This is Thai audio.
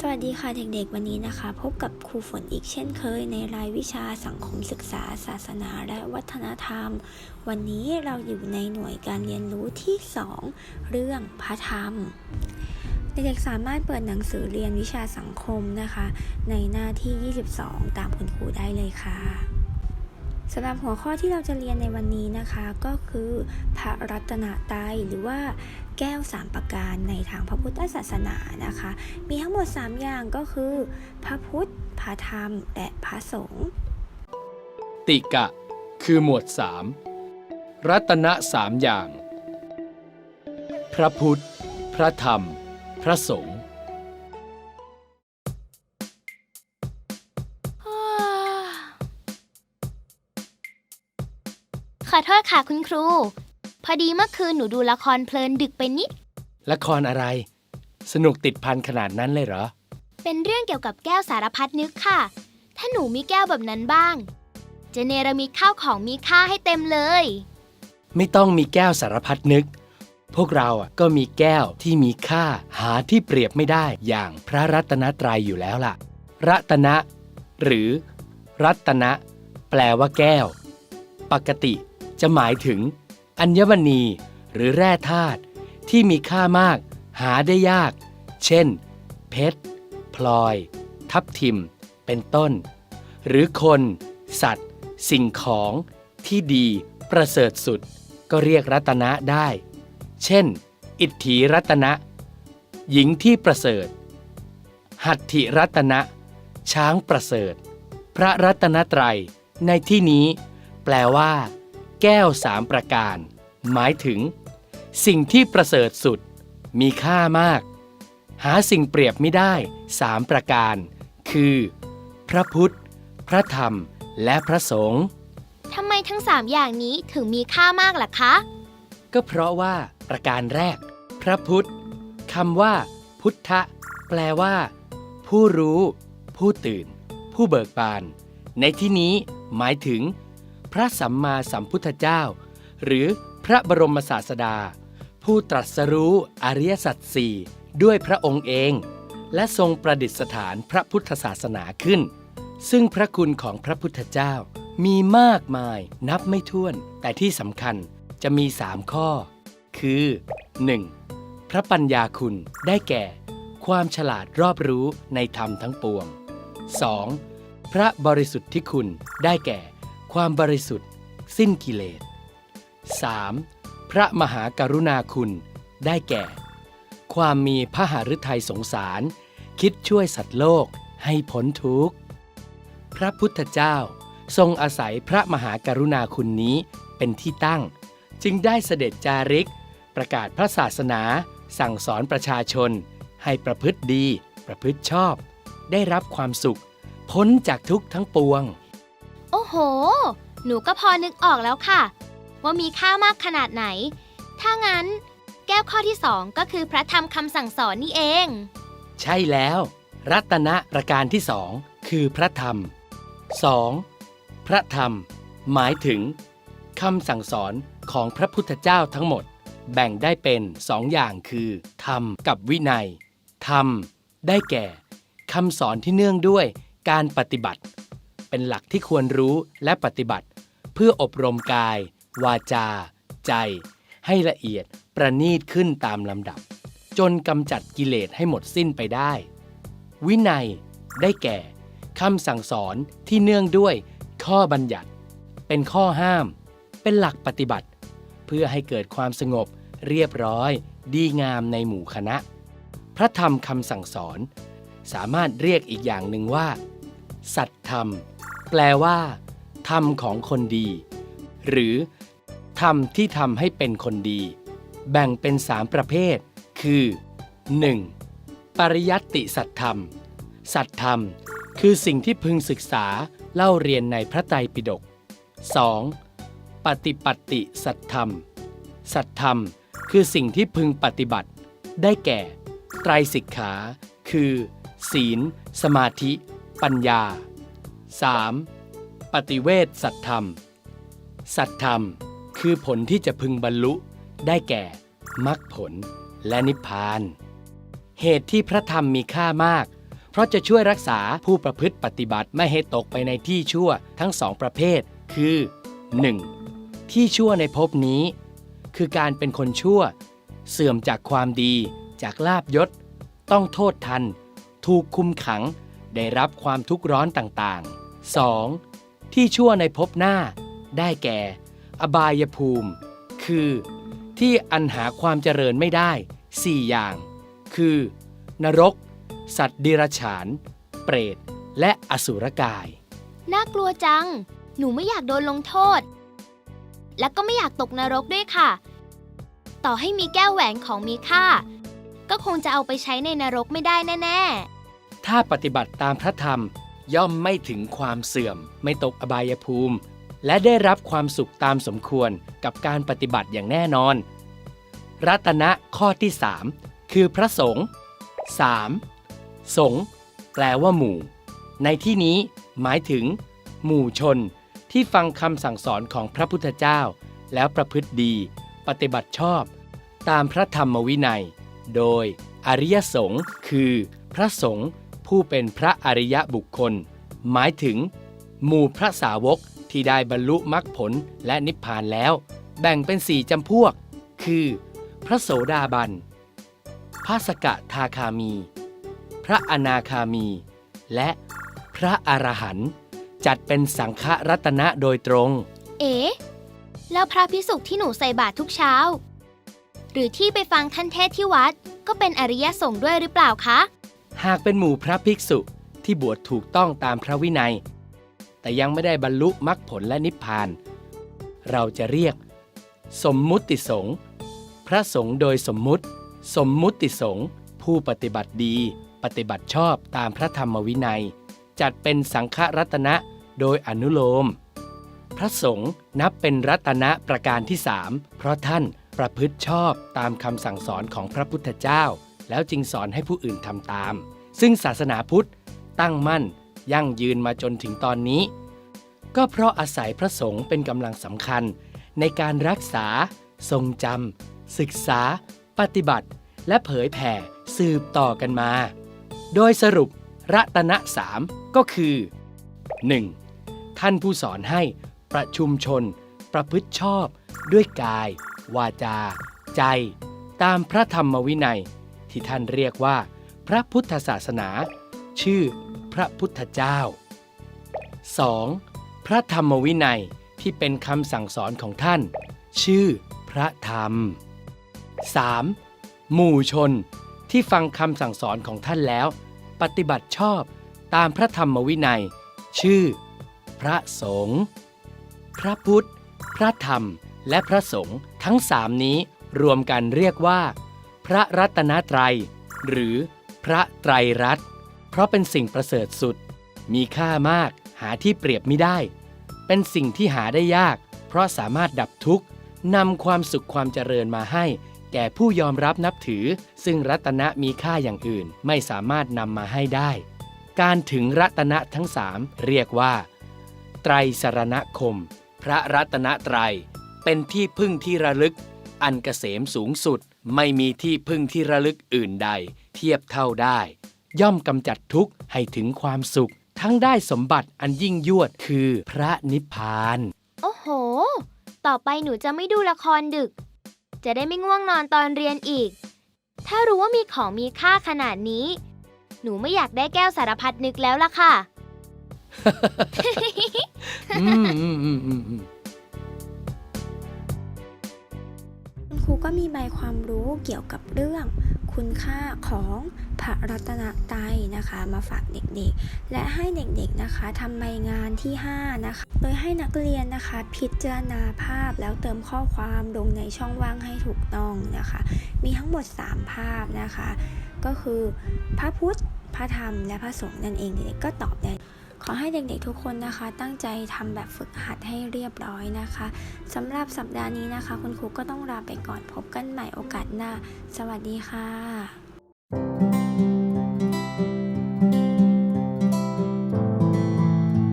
สวัสดีค่ะเด็กๆวันนี้นะคะ พบกับครูฝนอีกเช่นเคย ในรายวิชาสังคมศึกษา ศาสนาและวัฒนธรรม วันนี้เราอยู่ในหน่วยการเรียนรู้ที่ 2 เรื่องพระธรรม เด็กๆสามารถเปิดหนังสือเรียนวิชาสังคมนะคะ ในหน้าที่ 22 ตามคุณครูได้เลยค่ะ สำหรับหัวข้อที่เราจะเรียนในวันนี้นะคะก็คือพระรัตนตรัยหรือว่าแก้วสามประการในทางพระพุทธศาสนานะคะ มีทั้งหมด 3 อย่างก็คือ พระพุทธ พระธรรม และพระสงฆ์ติกะ คือหมวดสามรัตนะสามอย่าง พระพุทธ พระธรรม พระสงฆ์ ขอโทษค่ะคุณครู พอดีเมื่อคืนหนูดูละครเพลินดึกไปนิด ละครอะไร สนุกติดพันขนาดนั้นเลยเหรอ เป็นเรื่องเกี่ยวกับแก้วสารพัดนึกค่ะ ถ้าหนูมีแก้วแบบนั้นบ้าง จะเนรมิตข้าวของมีค่าให้เต็มเลย ไม่ต้องมีแก้วสารพัดนึก พวกเราอะก็มีแก้วที่มีค่าหาที่เปรียบไม่ได้อย่างพระรัตนตรัยอยู่แล้วล่ะ รัตนะ หรือ รัตนะ แปลว่าแก้ว ปกติ จะหมายถึง อัญมณีหรือแร่ธาตุที่มีค่ามาก หาได้ยาก เช่น เพชร พลอย ทับทิม เป็นต้น หรือคน สัตว์ สิ่งของที่ดีประเสริฐสุด ก็เรียกรัตนะได้ เช่น อิทธิรัตนะ หญิงที่ประเสริฐ หัตถิรัตนะ ช้างประเสริฐ พระรัตนตรัยในที่นี้ แปลว่า แก้วสามประการ หมายถึง สิ่งที่ประเสริฐสุด มีค่ามาก หาสิ่งเปรียบไม่ได้สามประการ คือ พระพุทธ พระธรรม และพระสงฆ์ทำไมทั้งสามอย่างนี้ถึงมีค่ามากล่ะคะ ก็เพราะว่าประการแรก พระพุทธคำว่า พุทธะ แปลว่า ผู้รู้ ผู้ตื่น ผู้เบิกบาน ในที่นี้หมายถึง พระสัมมาสัมพุทธเจ้า หรือพระบรมศาสดา ผู้ตรัสรู้อริยสัจสี่ด้วยพระองค์เอง และทรงประดิษฐานพระพุทธศาสนาขึ้น ซึ่งพระคุณของพระพุทธเจ้ามีมากมายนับไม่ถ้วน แต่ที่สำคัญจะมีสามข้อ คือ 1. พระปัญญาคุณได้แก่ ความฉลาดรอบรู้ในธรรมทั้งปวง 2. พระบริสุทธิ์ที่คุณได้แก่ ความบริสุทธิ์ สิ้นกิเลส 3. พระมหากรุณาคุณได้แก่ ความมีพระหฤทัยสงสาร คิดช่วยสัตว์โลกให้พ้นทุกข์ พระพุทธเจ้าทรงอาศัยพระมหากรุณาคุณนี้เป็นที่ตั้ง จึงได้เสด็จจาริก ประกาศพระศาสนา สั่งสอนประชาชน ให้ประพฤติดี ประพฤติชอบ ได้รับความสุข พ้นจากทุกข์ทั้งปวง โอ้โห หนูก็พอนึกออกแล้วค่ะ ว่ามีค่ามากขนาดไหน ถ้างั้น แก้วข้อที่สองก็คือพระธรรมคำสั่งสอนนี่เอง ใช่แล้ว รัตนะประการที่สองคือพระธรรม 2. พระธรรม หมายถึงคำสั่งสอนของพระพุทธเจ้าทั้งหมด แบ่งได้เป็นสองอย่างคือ ธรรมกับวินัย ธรรม ได้แก่คำสอนที่เนื่องด้วยการปฏิบัติ เป็นหลักที่ควรรู้และปฏิบัติ เพื่ออบรมกาย วาจา ใจ ให้ละเอียดประณีตขึ้นตามลำดับ จนกำจัดกิเลสให้หมดสิ้นไปได้ วินัยได้แก่คำสั่งสอนที่เนื่องด้วยข้อบัญญัติ เป็นข้อห้าม เป็นหลักปฏิบัติ เพื่อให้เกิดความสงบ เรียบร้อย ดีงามในหมู่คณะ พระธรรมคำสั่งสอน สามารถเรียกอีกอย่างหนึ่งว่า สัตธรรม แปลว่าธรรมของคนดี หรือธรรมที่ทำให้เป็นคนดี แบ่งเป็นสามประเภท คือ 1. ปริยัติสัตธรรม สัตธรรม คือสิ่งที่พึงศึกษาเล่าเรียนในพระไตรปิฎก 2. ปฏิปัติสัตธรรม สัตธรรม คือสิ่งที่พึงปฏิบัติ ได้แก่ ไตรสิกขา คือ ศีล สมาธิ ปัญญา 3. ปฏิเวทสัตธรรม สัตธรรมคือผลที่จะพึงบรรลุได้แก่มรรคผลและนิพพาน เหตุที่พระธรรมมีค่ามาก เพราะจะช่วยรักษาผู้ประพฤติปฏิบัติไม่ให้ตกไปในที่ชั่วทั้งสองประเภท คือ 1. ที่ชั่วในภพนี้ คือการเป็นคนชั่ว เสื่อมจากความดี จากลาบยศ ต้องโทษทัน ถูกคุมขัง ได้รับความทุกข์ร้อนต่างๆ 2. ที่ชั่วในภพหน้า ได้แก่ อบายภูมิ คือ ที่อันหาความเจริญไม่ได้ 4 อย่าง คือ นรก สัตว์ดิรัจฉาน เปรต และอสุรกาย น่ากลัวจัง หนูไม่อยากโดนลงโทษ และก็ไม่อยากตกนรกด้วยค่ะ ต่อให้มีแก้วแหวนของมีค่า ก็คงจะเอาไปใช้ในนรกไม่ได้แน่ถ้าปฏิบัติตามพระธรรม ย่อมไม่ถึงความเสื่อม ไม่ตกอบายภูมิ และได้รับความสุขตามสมควรกับการปฏิบัติอย่างแน่นอน รัตนะข้อที่ 3 คือพระสงฆ์ 3. สงฆ์แปลว่าหมู่ ในที่นี้หมายถึง หมู่ชนที่ฟังคำสั่งสอนของพระพุทธเจ้า แล้วประพฤติดี ปฏิบัติชอบ ตามพระธรรมวินัย โดยอริยสงฆ์คือ พระสงฆ์ ผู้เป็นพระอริยบุคคล หมายถึง หมู่พระสาวกที่ได้บรรลุมรรคผลและนิพพานแล้ว แบ่งเป็นสี่จำพวก คือ พระโสดาบันพระสกทาคามี พระอนาคามี และพระอรหันต์จัดเป็นสังฆรัตนะโดยตรง เอ๋แล้วพระพิสุที่หนูใส่บาตรทุกเช้า หรือที่ไปฟังท่านเทศที่วัดก็เป็นอริยสงฆ์ด้วยหรือเปล่าคะ หากเป็นหมู่พระภิกษุที่บวชถูกต้องตามพระวินัย แต่ยังไม่ได้บรรลุมรรคผลและนิพพาน เราจะเรียก สมมุติสงฆ์พระสงฆ์โดยสมมุติ สมมุติสงฆ์ผู้ปฏิบัติดี ปฏิบัติชอบตามพระธรรมวินัย จัดเป็นสังฆรัตนะโดยอนุโลม พระสงฆ์นับเป็นรัตนะประการที่สามเพราะท่านประพฤติชอบตามคำสั่งสอนของพระพุทธเจ้า แล้วจึงสอนให้ผู้อื่นทำตาม ซึ่งศาสนาพุทธ ตั้งมั่น ยั่งยืนมาจนถึงตอนนี้ ก็เพราะอาศัยพระสงฆ์เป็นกำลังสำคัญ ในการรักษา ทรงจำศึกษา ปฏิบัติ และเผยแผ่สืบต่อกันมา โดยสรุป รัตนะสามก็คือ 1. ท่านผู้สอนให้ประชุมชน ประพฤติชอบ ด้วยกาย วาจา ใจ ตามพระธรรมวินัย ที่ท่านเรียกว่า พระพุทธศาสนา ชื่อพระพุทธเจ้า 2. พระธรรมวินัยที่เป็นคำสั่งสอนของท่าน ชื่อพระธรรม 3. หมู่ชนที่ฟังคำสั่งสอนของท่านแล้ว ปฏิบัติชอบตามพระธรรมวินัย ชื่อ พระสงฆ์พระพุทธ พระธรรมและพระสงฆ์ทั้งสามนี้รวมกันเรียกว่า พระรัตนตรัย หรือพระไตรรัตน์เพราะเป็นสิ่งประเสริฐสุด มีค่ามากหาที่เปรียบไม่ได้ เป็นสิ่งที่หาได้ยาก เพราะสามารถดับทุกข์นำความสุขความเจริญมาให้ แก่ผู้ยอมรับนับถือ ซึ่งรัตนะมีค่าอย่างอื่นไม่สามารถนำมาให้ได้ การถึงรัตนะทั้งสามเรียกว่า ไตรสรณคม พระรัตนตรัย เป็นที่พึ่งที่ระลึก อันเกษมสูงสุดไม่มีที่พึ่งที่ระลึกอื่นใด เทียบเท่าได้ ย่อมกำจัดทุกข์ให้ถึงความสุข ทั้งได้สมบัติอันยิ่งยวดคือพระนิพพาน โอ้โห ต่อไปหนูจะไม่ดูละครดึก จะได้ไม่ง่วงนอนตอนเรียนอีก ถ้ารู้ว่ามีของมีค่าขนาดนี้ หนูไม่อยากได้แก้วสารพัดนึกแล้วล่ะค่ะ อืมอืมอืมอืม ก็มีใบความรู้เกี่ยวกับเรื่อง คุณค่าของพระรัตนตรัยนะคะ มาฝากเด็กๆ และให้เด็กๆนะคะทำใบงานที่ 5 นะคะ โดยให้นักเรียนนะคะ พิจารณาภาพแล้วเติมข้อความลงในช่องว่างให้ถูกต้องนะคะ มีทั้งหมด 3 ภาพนะคะ ก็คือพระพุทธ พระธรรมและพระสงฆ์นั่นเองเด็กๆก็ตอบได้ ขอให้เด็กๆทุกคนนะคะ ตั้งใจทำแบบฝึกหัดให้เรียบร้อยนะคะสำหรับสัปดาห์นี้นะคะ คุณครูก็ต้องลาไปก่อนพบกันใหม่โอกาสหน้า สวัสดีค่ะ